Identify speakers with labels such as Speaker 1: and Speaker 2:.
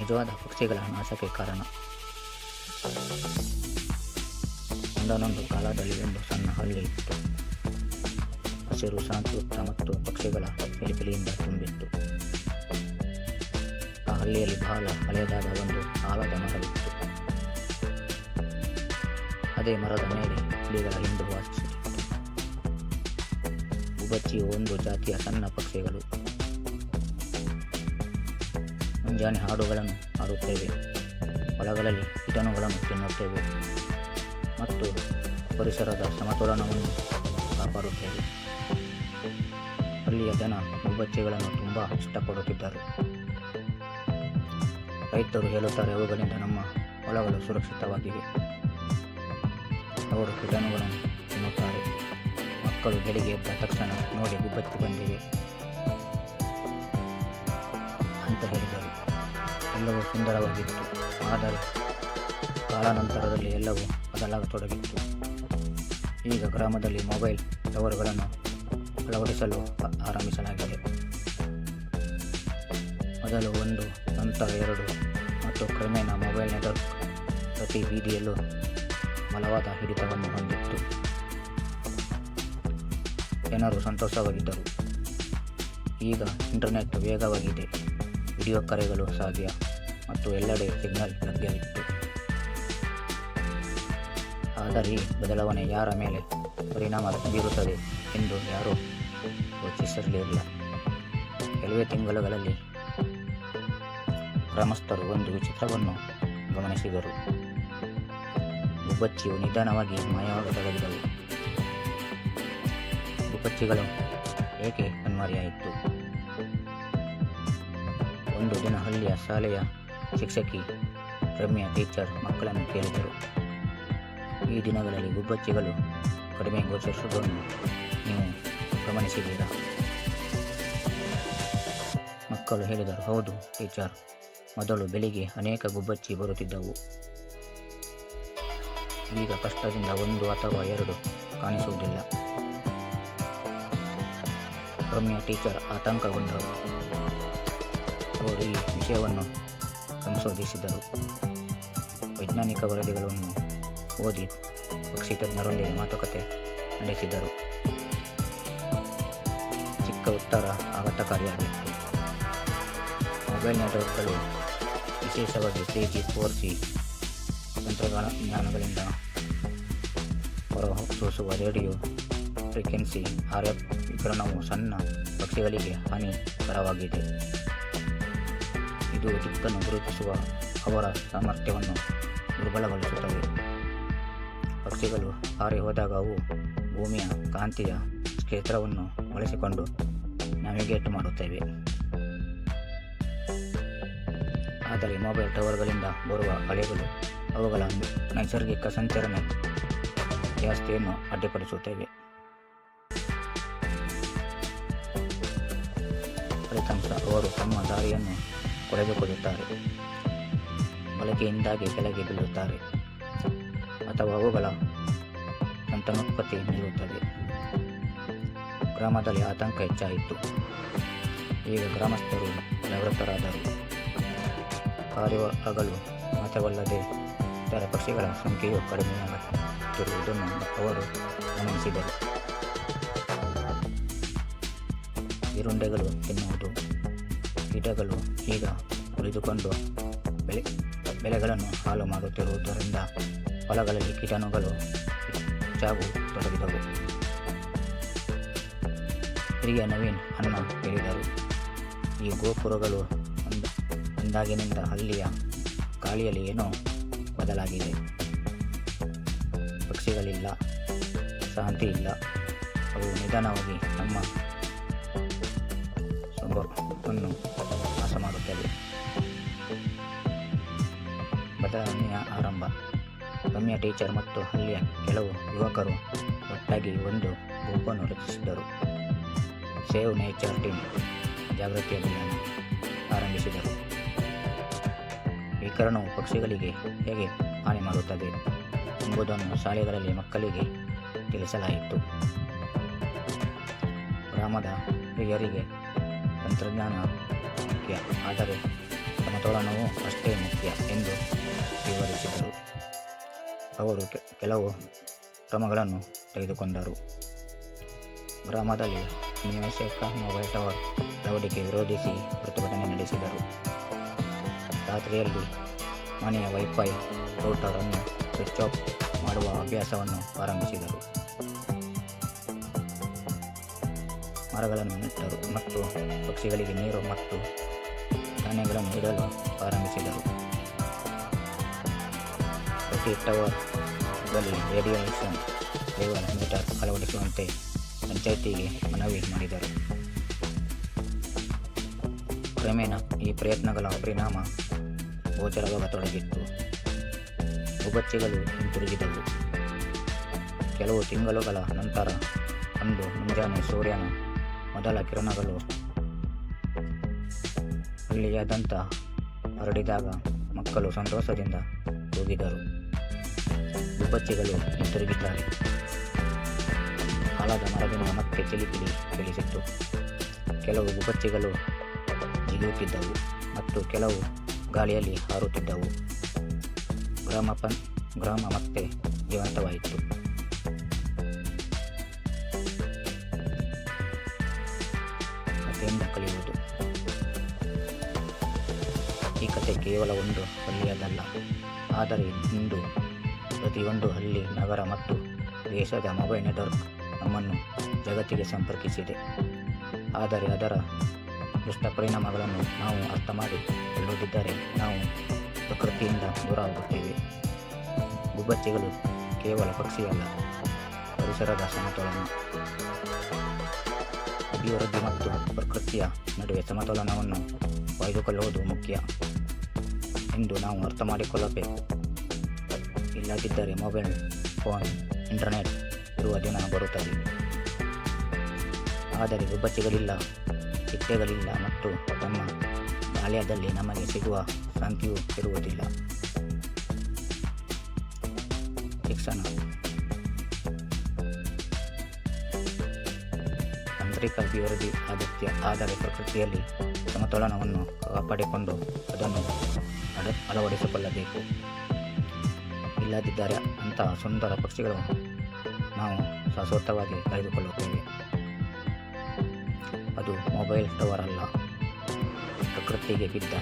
Speaker 1: ನಿಜವಾದ ಪಕ್ಷಿಗಳ ನಾಶಕ್ಕೆ ಕಾರಣ. ಒಂದೊಂದು ಕಾಲದಲ್ಲಿ ಒಂದು ಸಣ್ಣ ಹಳ್ಳಿ ಇತ್ತು. ಹಸಿರು ಶಾಂತಿಯುಕ್ತ ಮತ್ತು ಪಕ್ಷಿಗಳ ಪಿಲಿಪಿಲಿಯಿಂದ ತುಂಬಿತ್ತು. ಆ ಹಳ್ಳಿಯಲ್ಲಿ ಬಹಳ ಹಳೆಯದಾದ ಒಂದು ಆಲದ ಮರವಿತ್ತು. ಅದೇ ಮರದ ಮೇಲೆ ಗಿಳಿಗಳ ಹಿಂಡು ವಾಸಿಸುತ್ತಿತ್ತು ಗುಬ್ಬಚ್ಚಿಯು ಒಂದು ಜಾತಿಯ ಸಣ್ಣ ಪಕ್ಷಿಗಳು ಮುಂಜಾನೆ ಹಾಡುಗಳನ್ನು ಹಾಡುತ್ತೇವೆ. ಹೊಲಗಳಲ್ಲಿ ಕೀಟಾಣುಗಳನ್ನು ತಿನ್ನುತ್ತೇವೆ ಮತ್ತು ಪರಿಸರದ ಸಮತೋಲನವನ್ನು ಕಾಪಾಡುತ್ತೇವೆ. ಅಲ್ಲಿಯ ಜನ ಗುಬ್ಬಚ್ಚಿಗಳನ್ನು ತುಂಬ ಇಷ್ಟಪಡುತ್ತಿದ್ದರು. ರೈತರು ಹೇಳುತ್ತಾರೆ, ಅವುಗಳಿಂದ ನಮ್ಮ ಹೊಲಗಳು ಸುರಕ್ಷಿತವಾಗಿವೆ. ಅವರು ಕೀಟಾಣುಗಳನ್ನು ತಿನ್ನುತ್ತಾರೆ. ಮಕ್ಕಳು ಬೆಳಿಗ್ಗೆ ಎದ್ದ ತಕ್ಷಣ ನೋಡಿ ಗುಬ್ಬಚ್ಚಿ ಬಂದಿವೆ ಎಲ್ಲವೂ ಸುಂದರವಾಗಿತ್ತು. ಆದರೆ ಕಾಲಾನಂತರದಲ್ಲಿ ಎಲ್ಲವೂ ಬದಲಾಗತೊಡಗಿತ್ತು. ಈಗ ಗ್ರಾಮದಲ್ಲಿ ಮೊಬೈಲ್ ಟವರ್ಗಳನ್ನು ಅಳವಡಿಸಲು ಆರಂಭಿಸಲಾಗಿದೆ. ಮೊದಲು ಒಂದು, ನಂತರ ಎರಡು ಮತ್ತು ಕ್ರಮೇಣ ಮೊಬೈಲ್ ನೆಟ್ವರ್ಕ್ ಪ್ರತಿ ಬೀದಿಯಲ್ಲೂ ಬಲವಾದ ಹಿಡಿತವನ್ನು ಹೊಂದಿತ್ತು. ಜನರು ಸಂತೋಷವಾಗಿದ್ದರು. ಈಗ ಇಂಟರ್ನೆಟ್ ವೇಗವಾಗಿದೆ. ವಿಡಿಯೋ ಕರೆಗಳು ಸಾಧ್ಯ ಮತ್ತು ಎಲ್ಲೆಡೆ ಸಿಗ್ನಲ್ ಲಭ್ಯವಿತ್ತು. ಆದರೆ ಈ ಬದಲಾವಣೆ ಯಾರ ಮೇಲೆ ಪರಿಣಾಮ ಬೀರುತ್ತದೆ ಎಂದು ಯಾರೂ ಯೋಚಿಸಿರಲಿಲ್ಲ ಕೆಲವೇ ತಿಂಗಳುಗಳಲ್ಲಿ ಗ್ರಾಮಸ್ಥರು ಒಂದು ವಿಚಿತ್ರವನ್ನು ಗಮನಿಸಿದರು. ಗುಬ್ಬಚ್ಚಿಯು ನಿಧಾನವಾಗಿ ಮಾಯವಾಗತೊಡಗಿದವು ಗುಬ್ಬಚ್ಚಿಗಳು ಏಕೆ ಕಣ್ಮರೆಯಾಯಿತು ಒಂದು ದಿನ ಹಳ್ಳಿಯ ಶಾಲೆಯ ಶಿಕ್ಷಕಿ ರಮ್ಯಾ ಟೀಚರ್ ಮಕ್ಕಳನ್ನು ಕೇಳಿದರು. ಈ ದಿನಗಳಲ್ಲಿ ಗುಬ್ಬಚ್ಚಿಗಳು ಕಡಿಮೆ ಗೋಚರಿಸುವುದನ್ನು ನೀವು ಗಮನಿಸಿದ್ದೀರಾ? ಮಕ್ಕಳು ಹೇಳಿದರು, ಹೌದು ಟೀಚರ್, ಮೊದಲು ಬೆಳಿಗ್ಗೆ ಅನೇಕ ಗುಬ್ಬಚ್ಚಿ ಬರುತ್ತಿದ್ದವು. ಈಗ ಕಷ್ಟದಿಂದ ಒಂದು ಅಥವಾ ಎರಡು ಕಾಣಿಸುವುದಿಲ್ಲ. ರಮ್ಯಾ ಟೀಚರ್ ಆತಂಕಗೊಂಡರು. ಅವರು ಈ ವಿಷಯವನ್ನು ಸಂಶೋಧಿಸಿದರು. ವೈಜ್ಞಾನಿಕ ವರದಿಗಳನ್ನು ಓದಿ ಪಕ್ಷಿ ತಜ್ಞರೊಂದಿಗೆ ಮಾತುಕತೆ ನಡೆಸಿದರು. ಚಿಕ್ಕ ಉತ್ತರ ಆಘಾತಕಾರಿಯಾಗಿತ್ತು. ಮೊಬೈಲ್ ನೆಟ್ವರ್ಕ್ಗಳು ವಿಶೇಷವಾಗಿ ತ್ರೀ ಜಿ ಫೋರ್ ಜಿ ತಂತ್ರಜ್ಞಾನಗಳಿಂದ ಹೊರಸೂಸುವ ರೇಡಿಯೋ ಫ್ರೀಕ್ವೆನ್ಸಿ, ಆರ್ ಎಫ್ ವಿಕಿರಣವು ಸಣ್ಣ ಪಕ್ಷಿಗಳಿಗೆ ಹಾನಿಕರವಾಗಿದೆ. ಇದು ದಿಕ್ಕನ್ನು ಗುರುತಿಸುವ ಅವರ ಸಾಮರ್ಥ್ಯವನ್ನು ದುರ್ಬಲಗೊಳಿಸುತ್ತವೆ. ಪಕ್ಷಿಗಳು ಹಾರಿ ಹೋದಾಗ ಅವು ಭೂಮಿಯ ಕಾಂತಿಯ ಕ್ಷೇತ್ರವನ್ನು ಬಳಸಿಕೊಂಡು ನ್ಯಾವಿಗೇಟ್ ಮಾಡುತ್ತೇವೆ. ಆದರೆ ಮೊಬೈಲ್ ಟವರ್ಗಳಿಂದ ಬರುವ ಅಲೆಗಳು ಅವುಗಳ ನೈಸರ್ಗಿಕ ಸಂಚರಣೆ ವ್ಯವಸ್ಥೆಯನ್ನು ಅಡ್ಡಿಪಡಿಸುತ್ತೇವೆ. ಫಲಿತಾಂಶ, ಅವರು ತಮ್ಮ ದಾರಿಯನ್ನು ಕಳೆದುಕೊಳ್ಳುತ್ತಾರೆ ಬಳಕೆಯಿಂದಾಗಿ ಕೆಳಗೆ ಬೀಳುತ್ತಾರೆ. ಅಥವಾ ಅವುಗಳ ಸಂತಾನೋತ್ಪತ್ತಿ ನೀಡುತ್ತದೆ ಗ್ರಾಮದಲ್ಲಿ ಆತಂಕ ಹೆಚ್ಚಾಯಿತು. ಈಗ ಗ್ರಾಮಸ್ಥರು ಜಾಗೃತರಾದರು. ಆಗಲು ಮಾತ್ರವಲ್ಲದೆ ಇತರ ಪಕ್ಷಿಗಳ ಸಂಖ್ಯೆಯು ಕಡಿಮೆಯಾಗುತ್ತಿರುವುದನ್ನು ಅವರು ಗಮನಿಸಿದರು. ಈರುಂಡೆಗಳು ತಿನ್ನುವುದು ಕೀಟಗಳು ಈಗ ಕುಳಿತುಕೊಂಡು ಬೆಳೆ, ಬೆಳೆಗಳನ್ನು ಹಾಳು ಮಾಡುತ್ತಿರುವುದರಿಂದ ಹೊಲಗಳಲ್ಲಿ ಕೀಟಾಣುಗಳು ಹೆಚ್ಚಾಗು ತೊಡಗಿದವು. ಹಿರಿಯ ನವೀನ್ ಅನ್ನ ಹೇಳಿದರು, ಈ ಗೋಪುರಗಳು ಒಂದ, ಒಂದಾಗಿನಿಂದ ಹಳ್ಳಿಯ ಗಾಳಿಯಲ್ಲಿ ಏನೋ ಬದಲಾಗಿದೆ. ಪಕ್ಷಿಗಳಿಲ್ಲ ಶಾಂತಿ ಇಲ್ಲ ಅವು ನಿಧಾನವಾಗಿ ನಮ್ಮ ಸೊಬಗನ್ನು ನಾಶ ಮಾಡುತ್ತದೆ ಬದಲಾವಣೆಯ ಆರಂಭ. ರಮ್ಯ ಟೀಚರ್ ಮತ್ತು ಅಲ್ಲಿಯ ಕೆಲವು ಯುವಕರು ಒಟ್ಟಾಗಿ ಒಂದು ಗುಂಪನ್ನು ರಚಿಸಿದರು ಸೇವ್ ನೇಚರ್ ಟೀಮ್ ಜಾಗೃತಿ ಅಭಿಯಾನ ಆರಂಭಿಸಿದರು ವಿಕಿರಣವು ಪಕ್ಷಿಗಳಿಗೆ ಹೇಗೆ ಹಾನಿ ಮಾಡುತ್ತದೆ ಎಂಬುದನ್ನು ಶಾಲೆಗಳಲ್ಲಿ ಮಕ್ಕಳಿಗೆ ತಿಳಿಸಲಾಯಿತು. ಗ್ರಾಮದ ಹಿರಿಯರಿಗೆ ತಂತ್ರಜ್ಞಾನ ಮುಖ್ಯ. ಆದರೆ ಸಮತೋಲನವೂ ಅಷ್ಟೇ ಮುಖ್ಯ ಎಂದು ವಿವರಿಸಿದರು. ಅವರು ಕೆಲವು ಕ್ರಮಗಳನ್ನು ತೆಗೆದುಕೊಂಡರು. ಗ್ರಾಮದಲ್ಲಿ ಅನಾವಶ್ಯಕ ಮೊಬೈಲ್ ಟವರ್ ಅಳವಡಿಕೆ ವಿರೋಧಿಸಿ ಪ್ರತಿಭಟನೆ ನಡೆಸಿದರು. ರಾತ್ರಿಯಲ್ಲಿ ಮನೆಯ ವೈಫೈ ರೂಟರ್ ಅನ್ನು ಸ್ವಿಚ್ ಆಫ್ ಮಾಡುವ ಅಭ್ಯಾಸವನ್ನು ಪ್ರಾರಂಭಿಸಿದರು ಮರಗಳನ್ನು ನೆಟ್ಟರು ಮತ್ತು ಪಕ್ಷಿಗಳಿಗೆ ನೀರು ಮತ್ತು ಧಾನ್ಯಗಳನ್ನು ಇಡಲು ಪ್ರಾರಂಭಿಸಿದರು. ಪ್ರತಿ ಟವರ್ ಬಳಿ ರೇಡಿಯೇಷನ್ ಲೆವೆಲ್ ಮೀಟರ್ ಅಳವಡಿಸುವಂತೆ ಪಂಚಾಯಿತಿಗೆ ಮನವಿ ಮಾಡಿದರು. ಕ್ರಮೇಣ ಈ ಪ್ರಯತ್ನಗಳ ಪರಿಣಾಮ ಗೋಚರವಾಗತೊಡಗಿತ್ತು. ಗುಬ್ಬಚ್ಚಿಗಳು ಹಿಂತಿರುಗಿದವು. ಕೆಲವು ತಿಂಗಳುಗಳ ನಂತರ ಅಂದು ಮುಂಜಾನೆ ಸೂರ್ಯನ ಮೊದಲ ಕಿರಣಗಳು ಹಳ್ಳಿಯಾದಂಥ ಹರಡಿದಾಗ ಮಕ್ಕಳು ಸಂತೋಷದಿಂದ ಕೂಗಿದರು. ಗುಬ್ಬಚ್ಚಿಗಳು ಹಿಂತಿರುಗಿದ್ದಾರೆ. ಆಲದ ಮರದಿಂದ ಮತ್ತೆ ಚಿಲಿಪಿಲಿ ಬೆಳೆಸಿತ್ತು. ಕೆಲವು ಗುಬ್ಬಚ್ಚಿಗಳು ಜಿಗಿಯುತ್ತಿದ್ದವು ಮತ್ತು ಕೆಲವು ಗಾಳಿಯಲ್ಲಿ ಹಾರುತ್ತಿದ್ದವು. ಗ್ರಾಮ ಪನ್, ಗ್ರಾಮ ಮತ್ತೆ ಜೀವಂತವಾಯಿತು. ಕಥೆಯಿಂದ ಕಲಿಯುವುದು. ಈ ಕಥೆ ಕೇವಲ ಒಂದು ಹಳ್ಳಿಯದಲ್ಲ. ಆದರೆ ಇಂದು ಪ್ರತಿಯೊಂದು ಹಳ್ಳಿ, ನಗರ ಮತ್ತು ದೇಶದ ಮೊಬೈಲ್ ನೆಟ್ವರ್ಕ್ ನಮ್ಮನ್ನು ಜಗತ್ತಿಗೆ ಸಂಪರ್ಕಿಸಿದೆ. ಆದರೆ ಅದರ ದುಷ್ಟ ಪರಿಣಾಮಗಳನ್ನು ನಾವು ಅರ್ಥ ಮಾಡಿ ಕೊಳ್ಳುತ್ತಿದ್ದರೆ ನಾವು ಪ್ರಕೃತಿಯಿಂದ ದೂರ ಆಗುತ್ತೇವೆ ಗುಬ್ಬಚ್ಚಿಗಳು ಕೇವಲ ಪಕ್ಷಿಯಲ್ಲ, ಪರಿಸರದ ಸಮತೋಲನ. ಅಭಿವೃದ್ಧಿ ಮತ್ತು ಪ್ರಕೃತಿಯ ನಡುವೆ ಸಮತೋಲನವನ್ನು ಕಾಯ್ದುಕೊಳ್ಳುವುದು ಮುಖ್ಯ ಎಂದು ನಾವು ಅರ್ಥ ಮಾಡಿಕೊಳ್ಳಬೇಕು ಇಲ್ಲದಿದ್ದರೆ ಮೊಬೈಲ್, ಫೋನ್, ಇಂಟರ್ನೆಟ್ ಇರುವ ದಿನ ಬರುತ್ತದೆ. ಆದರೆ ಗುಬ್ಬಚ್ಚಿಗಳಿಲ್ಲ ಚಿಟ್ಟೆಗಳಿಲ್ಲ ಮತ್ತು ತಮ್ಮ ಬಾಲ್ಯದಲ್ಲಿ ನಮಗೆ ಸಿಗುವ ಶಾಂತಿಯೂ ಇರುವುದಿಲ್ಲ. ಶಿಕ್ಷಣ ತಾಂತ್ರಿಕ ಅಭಿವೃದ್ಧಿ ಅಗತ್ಯ ಆದರೆ ಪ್ರಕೃತಿಯಲ್ಲಿ ಸಮತೋಲನವನ್ನು ಕಾಪಾಡಿಕೊಂಡು ಅದನ್ನು ಅಡ ಅಳವಡಿಸಿಕೊಳ್ಳಬೇಕು. ಇಲ್ಲದಿದ್ದರೆ ಅಂತಹ ಸುಂದರ ಪಕ್ಷಿಗಳು ನಾವು ಶಾಶ್ವತವಾಗಿ ಕಳೆದುಕೊಳ್ಳುತ್ತೇವೆ ಅದು ಮೊಬೈಲ್ ಟವರ್ ಅಲ್ಲ, ಪ್ರಕೃತಿಗೆ ಬಿದ್ದ